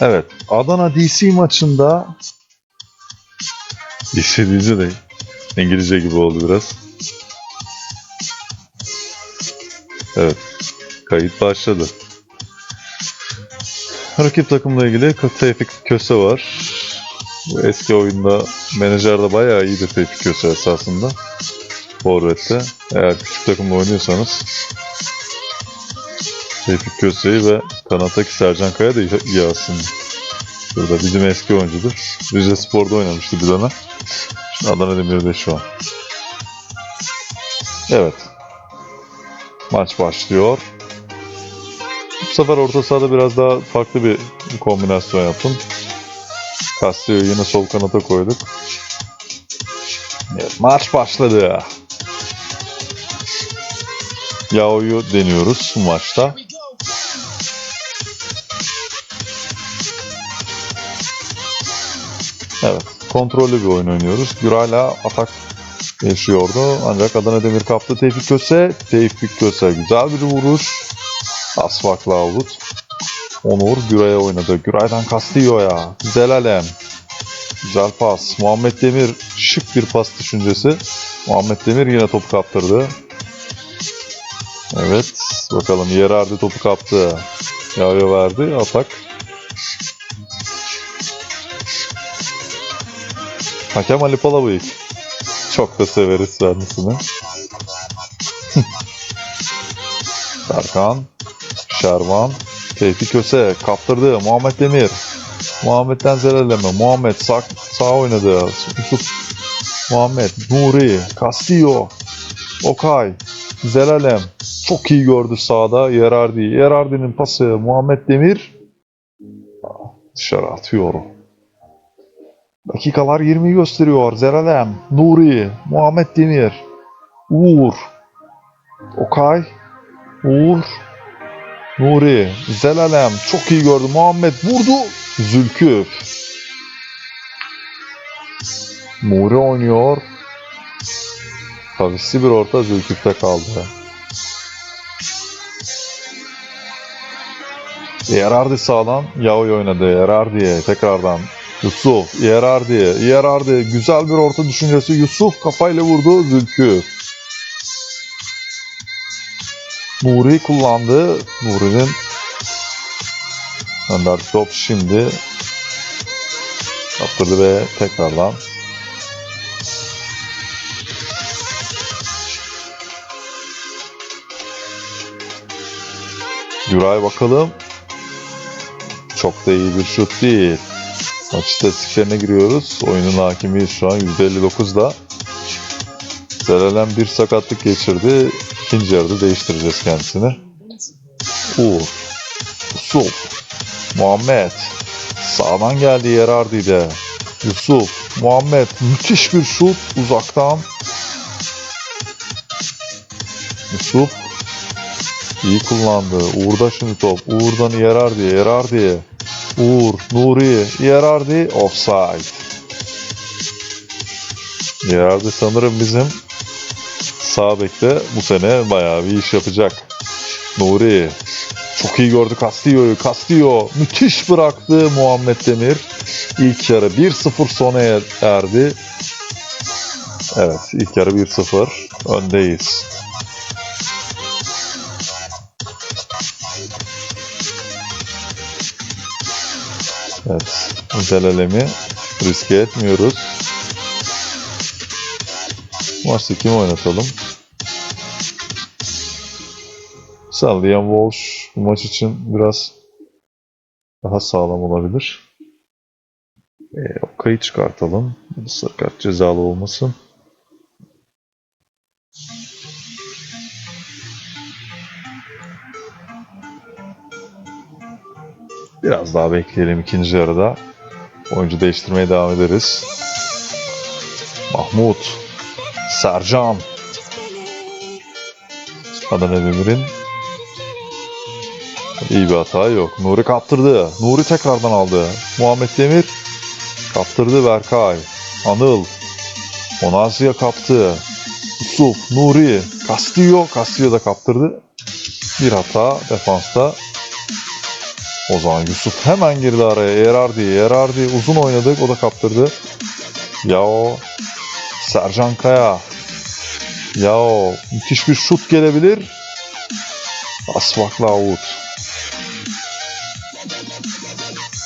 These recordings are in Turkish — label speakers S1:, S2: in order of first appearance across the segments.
S1: Evet. Adana DC maçında DC DC değil. İngilizce gibi oldu biraz. Evet. Kayıt başladı. Rakip takımla ilgili Tevfik Köse var. Bu eski oyunda menajer de bayağı iyiydi Tevfik Köse esasında. Forvet'te. Eğer küçük takımla oynuyorsanız Tevfik Köse'yi ve kanattaki Sercan Kaya da iyi- aslında. Burada bizim eski oyuncudur. Rize Spor'da oynamıştı bir dönem. Şimdi Adana Demir'de şu an. Evet. Maç başlıyor. Bu sefer orta sahada biraz daha farklı bir kombinasyon yaptım. Castillo'yu yine sol kanata koyduk. Evet, maç başladı. Yao'yu deniyoruz bu maçta. Kontrollü bir oyun oynuyoruz. Güray'la atak yaşıyordu. Ancak Adana Demir kaptı Tevfik Köse. Tevfik Köse güzel bir vuruş. Asfakla avut. Onur Güray'a oynadı. Güray'dan Castillo'ya. Zelalem. Güzel pas. Muhammed Demir şık bir pas düşüncesi. Muhammed Demir yine topu kaptırdı. Evet. Bakalım Yerardi topu kaptı. Yağya verdi. Atak. Hakem Ali Palabıyık. Çok da severiz kendisini. Serkan. Şervan. Tevfik Köse kaptırdı. Muhammed Demir. Muhammed'den zereleme. Muhammed sağ, sağ oynadı. Yusuf. Muhammed. Nuri. Castillo. Okay. Zelalem. Çok iyi gördü sağda. Yerardi. Yerardi'nin pası. Muhammed Demir. Dışarı atıyor. Dakikalar 20'yi gösteriyor. Zeralem. Nuri. Muhammed Demir. Uğur. Okay. Uğur. Nuri, Zelalem çok iyi gördü. Muhammed vurdu. Zülküf. Nuri oynuyor. Kavisli bir orta Zülküf'te kaldı. Yerardi sağdan Yaoy oynadı. Yerardi'ye tekrardan Yusuf, Yerardi, Yerardi güzel bir orta düşüncesi. Yusuf kafayla vurdu Zülküf. Nuri kullandı. Nuri'nin Önder top şimdi kaptırdı ve tekrardan Güray bakalım. Çok da iyi bir şut değil. Maç istatistiklerine giriyoruz. Oyunun hakimiyiz şu an %59'da. Zerelen bir sakatlık geçirdi. İkinci yarıda değiştireceğiz kendisini. Uğur. Yusuf. Muhammed. Sağdan geldi Yerardi'de. Yusuf. Muhammed. Müthiş bir şut uzaktan. Yusuf. İyi kullandı. Uğur'da şimdi top. Uğur'dan Yerardi. Yerardi. Uğur. Nuri. Yerardi. Offside. Yerardi sanırım bizim sağ bekte bu sene bayağı bir iş yapacak. Nuri çok iyi gördü Castillo'yu. Castillo müthiş bıraktı Muhammed Demir. İlk yarı 1-0 sona er- erdi. Evet ilk yarı 1-0 öndeyiz. Evet. Zelalemi riske etmiyoruz. Maçta kim oynatalım? Sallayan Walsh bu maç için biraz daha sağlam olabilir. E, Okay'ı çıkartalım. Sakat cezalı olmasın. Biraz daha bekleyelim ikinci yarıda. Oyuncu değiştirmeye devam ederiz. Mahmut. Sercan. Adana Demir'in iyi bir hata yok. Nuri kaptırdı. Nuri tekrardan aldı. Muhammed Demir kaptırdı Berkay. Anıl. Onazia kaptı. Yusuf, Nuri, Castillo. Castillo da kaptırdı. Bir hata defansta. O zaman Yusuf hemen girdi araya. Yerardi, Yerardi uzun oynadık. O da kaptırdı. Ya o Sercan Kaya. Ya o müthiş bir şut gelebilir. Asfakla out.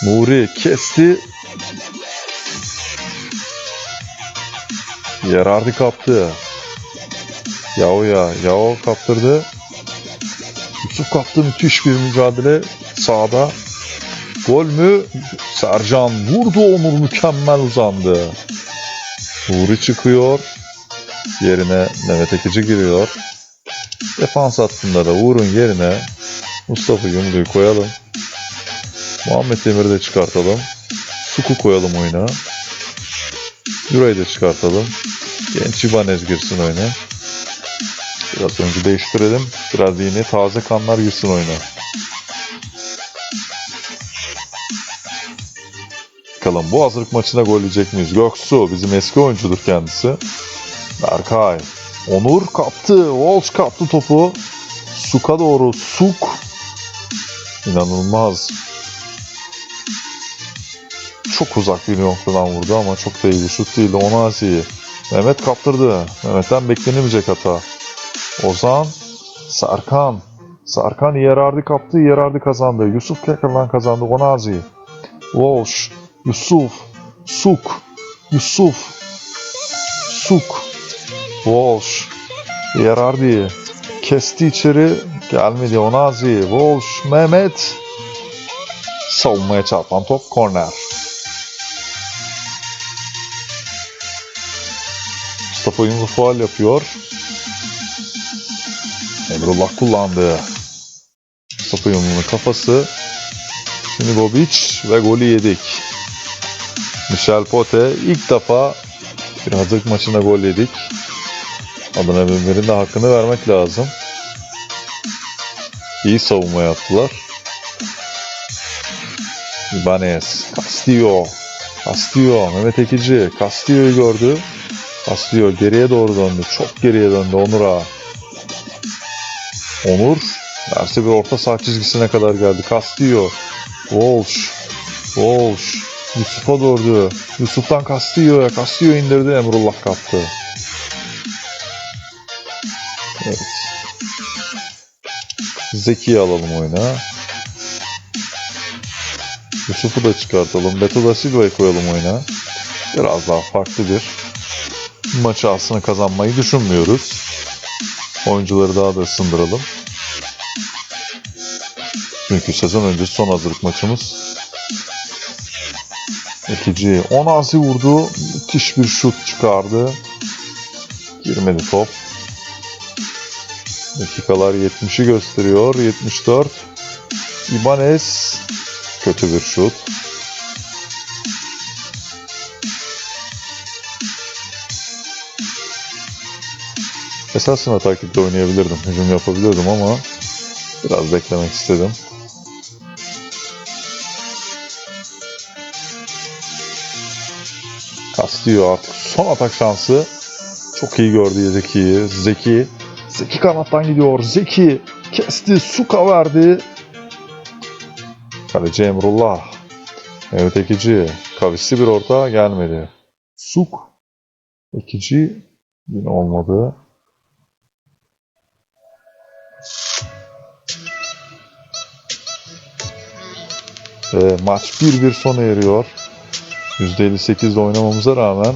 S1: Nuri kesti. Yerardi kaptı. Yao ya. Yao kaptırdı. Yusuf kaptı müthiş bir mücadele sağda. Gol mü? Sercan vurdu Onur mükemmel uzandı. Nuri çıkıyor. Yerine Mehmet Ekici giriyor. Defans hattında da Uğur'un yerine Mustafa Yumru'yu koyalım. Muhammed Demir'i de çıkartalım. Suku koyalım oyuna. Yuray'ı da çıkartalım. Genç İbanez girsin oyuna. Biraz önce değiştirelim. Biraz yine taze kanlar girsin oyuna. Bakalım bu hazırlık maçına gol yiyecek miyiz? Göksu bizim eski oyuncudur kendisi. Berkay. Onur kaptı. Walsh kaptı topu. Suk'a doğru. Suk. İnanılmaz. Çok uzak bir noktadan vurdu ama çok da iyi bir şut değildi. Onazi. Mehmet kaptırdı. Mehmet'ten beklenemeyecek hata. Ozan. Serkan. Serkan Yerardi kaptı. Yerardi kazandı. Yusuf tekrardan kazandı. Onazi. Walsh. Yusuf. Suk. Yusuf. Suk. Walsh. Yerardi. Kesti içeri. Gelmedi Onazi. Walsh. Mehmet. Savunmaya çarpan top. Korner. Mustafa Yunus faal yapıyor. Emrullah kullandı. Mustafa Yunus'un kafası. Şimdi Bobic ve golü yedik. Michel Pote ilk defa bir hazırlık maçında gol yedik. Adana Demir'in de hakkını vermek lazım. İyi savunma yaptılar. Ibanez, Castillo, Castillo, Mehmet Ekici, Castillo'yu gördü. Castillo geriye doğru döndü. Çok geriye döndü Onur'a. Onur, derse bir orta saha çizgisine kadar geldi. Castillo, Walsh, Walsh, Yusuf'a doğru. Yusuf'tan Castillo'ya. Castillo indirdi. Emrullah kaptı. Evet. Zeki'yi alalım oyuna. Yusuf'u da çıkartalım. Beto da Silva'yı koyalım oyuna. Biraz daha farklı bir maçı aslında kazanmayı düşünmüyoruz. Oyuncuları daha da ısındıralım. Çünkü sezon öncesi son hazırlık maçımız. Ekici Onazi vurdu. Müthiş bir şut çıkardı. Girmedi top. Dakikalar 70'i gösteriyor. 74. Ibanez kötü bir şut. Esasında takipte oynayabilirdim. Hücum yapabilirdim ama biraz beklemek istedim. Castillo artık son atak şansı. Çok iyi gördü Zeki'yi. Zeki. Zeki kanattan gidiyor. Zeki kesti. Suka verdi. Kaleci Emrullah. Evet Ekici. Kavisli bir orta gelmedi. Suk. Ekici yine olmadı. Ve maç 1-1 sona eriyor. %58'de oynamamıza rağmen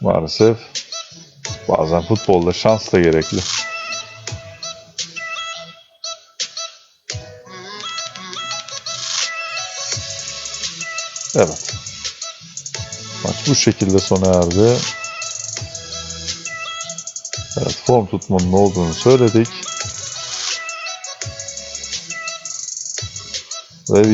S1: maalesef bazen futbolda şans da gerekli. Evet. Maç bu şekilde sona erdi. Evet, form tutmanın olduğunu söyledik. Ve